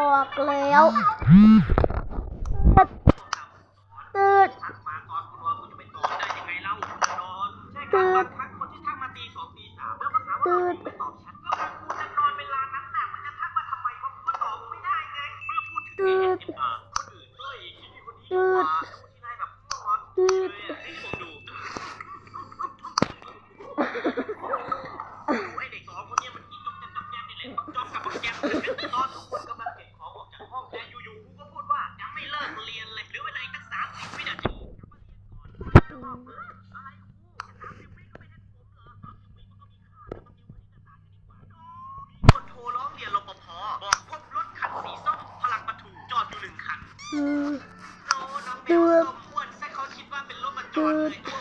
ออกแล้วตืดตืดตืดตืดตืดตืด episode.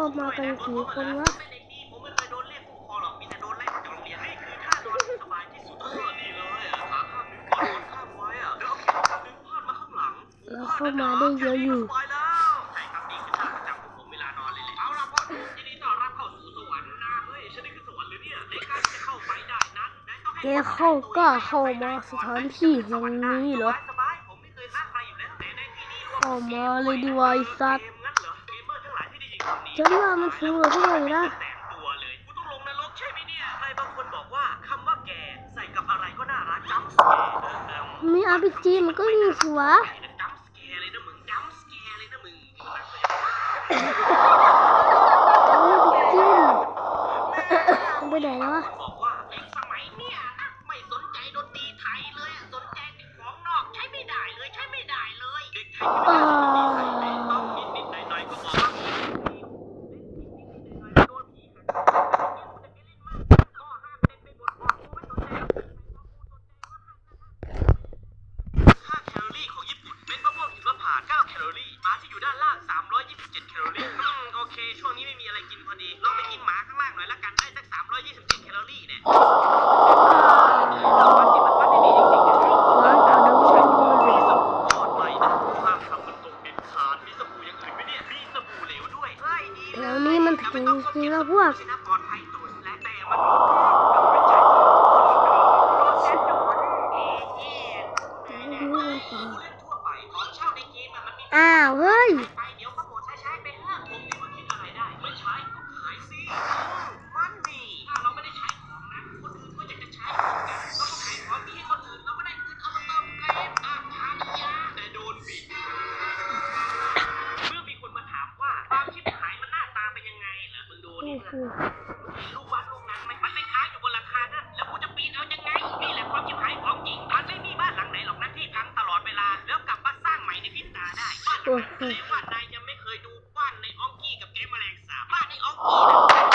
เข้ามากันกี่คนวะเราเข้ามาได้เยอะอยู่แกเข้าก็เข้ามาสถานที่ตรงนี้เหรอเข้ามาเลยดีวายสัตว์ ฉันว่ามันสูงกว่าพวกเลาอยู่นะ แสนตัวเลยกูต้องลงนรกใช่ไหมเนี่ย ใครบางคนบอกว่าคำว่าแกใส่กับอะไรก็น่ารักจัมสแกร์เออเออมี RPG มันก็มีสัวะจัมสแกร์เลยมันไปไหนแล้ว 我不要。 ว่านายยังไม่เคยดูบ้านในอองกี้กับแก๊งแมลงสาบบ้านในอองกี้นะ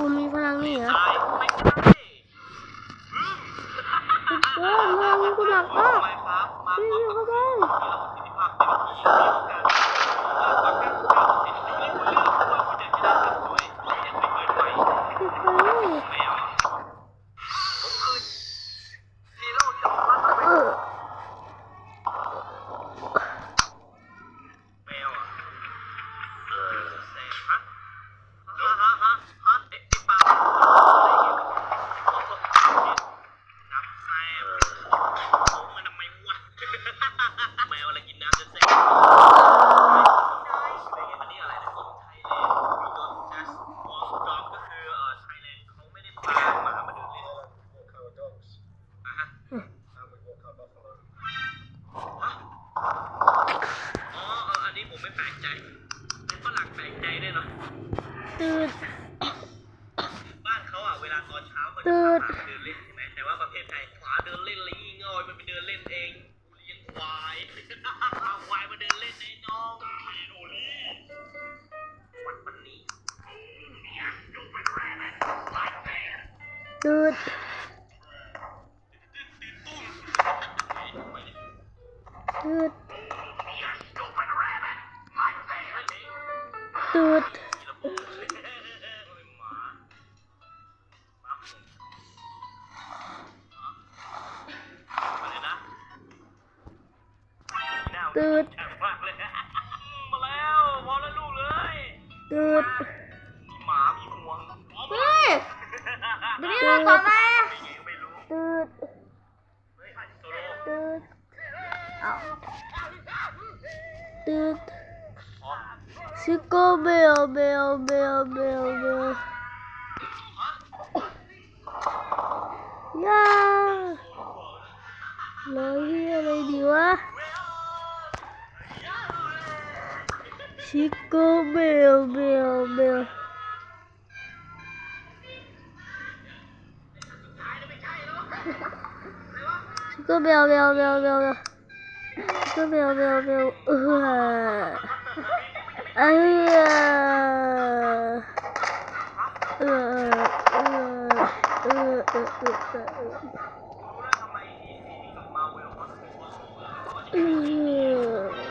กูมีพลังนี่เหรอ ตืดตืดตืดตืด Siko beo beo beo beo beo Ya Lagi ya lagi diwa Siko beo beo beo ก็เบลเบลเบลเบลก็เบลเบลเบลเออเออเออเออเออเออเออ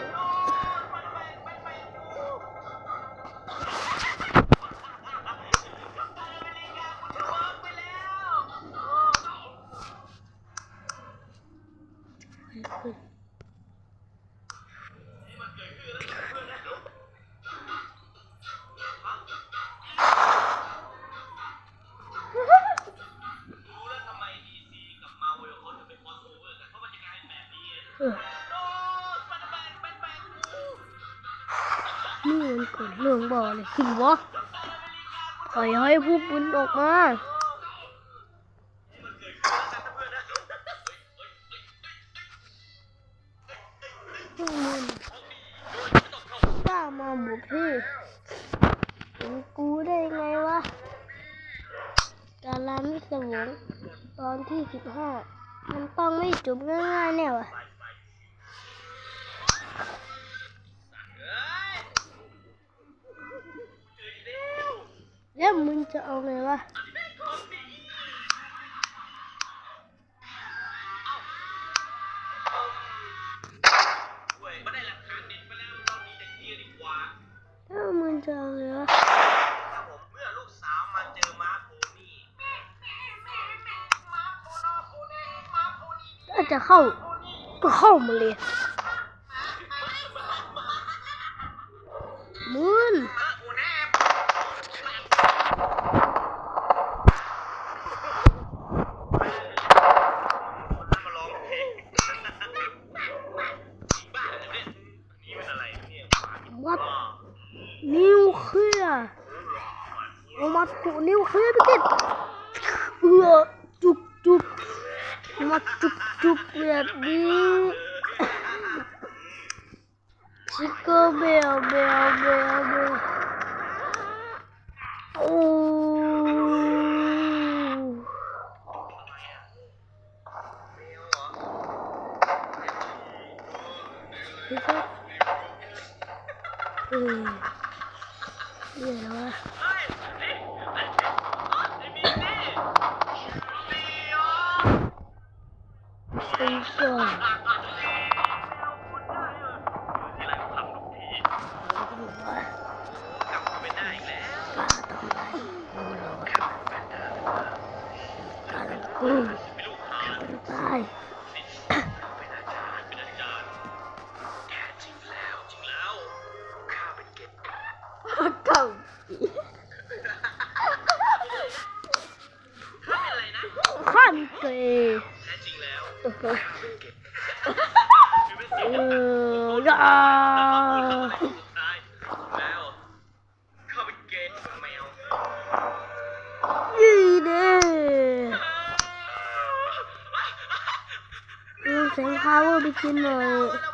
นเกิดเรื่องบ่อเลยขึ้นวะปล่อยให้ผู้บุญออกมาป้ามาบุกพี่ถึงกูได้ไงวะการลามิสวงตอนที่สิบห้ามันต้องไม่จบง่ายๆแน่ว่ะ แล้วมึงจะเอาไงวะแล้วมึงจะเอาไงวะถ้าจะเข้าก็เข้ามาเลย artık ne okuyabilir? Tuk tuk. Ama tuk tuk verdi. Çıkamıyor. Çıkamıyor. Oh. านเกยเออยานี่เด้อเสียงพาวไปกินหน่อย